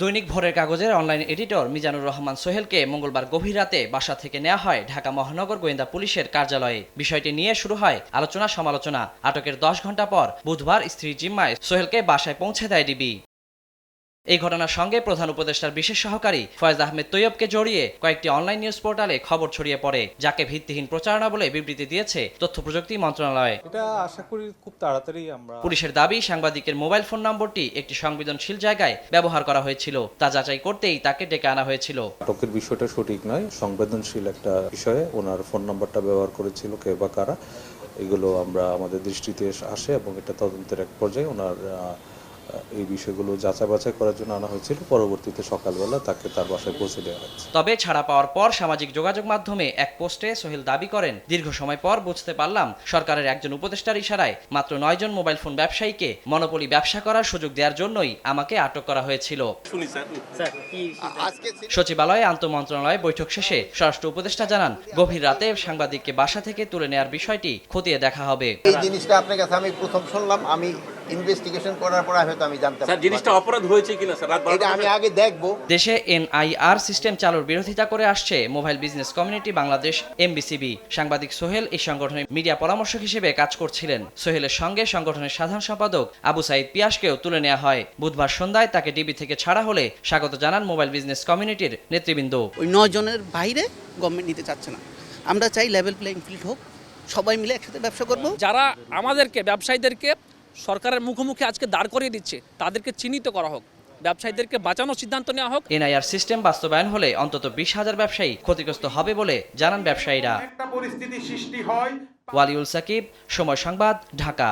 দৈনিক ভোরের কাগজের অনলাইন এডিটর মিজানুর রহমান সোহেলকে মঙ্গলবার গভীর রাতে বাসা থেকে নেওয়া হয় ঢাকা মহানগর গোয়েন্দা পুলিশের কার্যালয়ে। বিষয়টি নিয়ে শুরু হয় আলোচনা সমালোচনা আটকের দশ ঘণ্টা পর বুধবার স্ত্রী জিম্মায় সোহেলকে বাসায় পৌঁছে দেয় ডিবি। এই ঘটনার সঙ্গে প্রধান উপদেষ্টার বিশেষ সহকারী ফয়েজ আহমেদ তৈয়বকে জড়িয়ে কয়েকটি অনলাইন নিউজ পোর্টালে খবর ছড়িয়ে পড়ে যাকে ভিত্তিহীন প্রচারণা বলে বিবৃতি দিয়েছে তথ্য প্রযুক্তি মন্ত্রণালয়। এটা আশা করি খুব তাড়াতাড়ি আমরা পুলিশের দাবি সাংবাদিকের মোবাইল ফোন নম্বরটি একটি সংবেদনশীল জায়গায় ব্যবহার করা হয়েছিল। তা যাচাই করতেই তাকে ডেকে আনা হয়েছিল। আটকের বিষয়টা সঠিক নয় সংবেদনশীল একটা বিষয়ে ওনার ফোন নম্বরটা ব্যবহার করেছিল কে বা কারা। এগুলো আমরা আমাদের দৃষ্টিতে আসে এবং এটা তদন্তের এক পর্যায়ে ওনার আহ, এই বিষয়গুলো যাচাই বাছাই করার জন্য আনা হয়েছিল। পরবর্তীতে সকালবেলা তাকে তার বাসায় পৌঁছে দেওয়া হয়েছে। তবে ছাড়া পাওয়ার পর সামাজিক যোগাযোগ মাধ্যমে এক পোস্টে সোহেল দাবি করেন দীর্ঘ সময় পর বুঝতে পারলাম সরকারের একজন উপদেষ্টার ইশারায় মাত্র নয়জন মোবাইল ফোন ব্যবসায়ীকে মনোপলি ব্যবসা করার সুযোগ দেওয়ার জন্যই আমাকে আটক করা হয়েছিল। সচিবালয়ে আন্তঃমন্ত্রণালয় বৈঠক শেষে স্বরাষ্ট্র উপদেষ্টা জানান গভীর রাতে সাংবাদিককে বাসা থেকে তুলে নেওয়ার বিষয়টি খতিয়ে দেখা হবে। এই জিনিসটা আপনার কাছে আমি প্রথম শুনলাম। আমি ইনভেস্টিগেশন করার পর হয়তো আমি জানতে স্যার জিনিসটা অপরাধ হয়েছে কিনা স্যার? এটা আমি আগে দেখব। দেশে এনআইআর সিস্টেম চালুর বিরোধিতা করে আসছে mobile business community Bangladesh MBCB. সাংবাদিক সোহেল এই সংগঠনের মিডিয়া পরামর্শক হিসেবে কাজ করছিলেন। সোহেলের সঙ্গে সংগঠনের সাধারণ সম্পাদক আবু সাইদ পিয়াসকেও তুলে নেওয়া হয়। বুধবার সন্ধ্যায় তাকে ডিবি থেকে ছাড়া হলে স্বাগত জানান মোবাইল বিজনেস কমিউনিটির নেতৃবৃন্দ। ওই নয় জনের বাইরে গভর্নমেন্ট নিতে চাচ্ছে না। আমরা চাই লেভেল প্লেইং ফিল্ড হোক। সবাই মিলে একসাথে ব্যবসা করব। যারা আমাদেরকে ব্যবসায়ীদেরকে সরকারের মুখোমুখি আজকে দাঁড় করিয়ে দিচ্ছে। তাদেরকে চিহ্নিত করা হোক ব্যবসায়ীদেরকে বাঁচানোর সিদ্ধান্ত নেওয়া হোক। এনআইআর সিস্টেম বাস্তবায়ন হলে অন্তত বিশ হাজার ব্যবসায়ী ক্ষতিগ্রস্ত হবে বলে জানান ব্যবসায়ীরা। পরিস্থিতি সৃষ্টি হয়। ওয়ালিউল সাকিব সময় সংবাদ ঢাকা।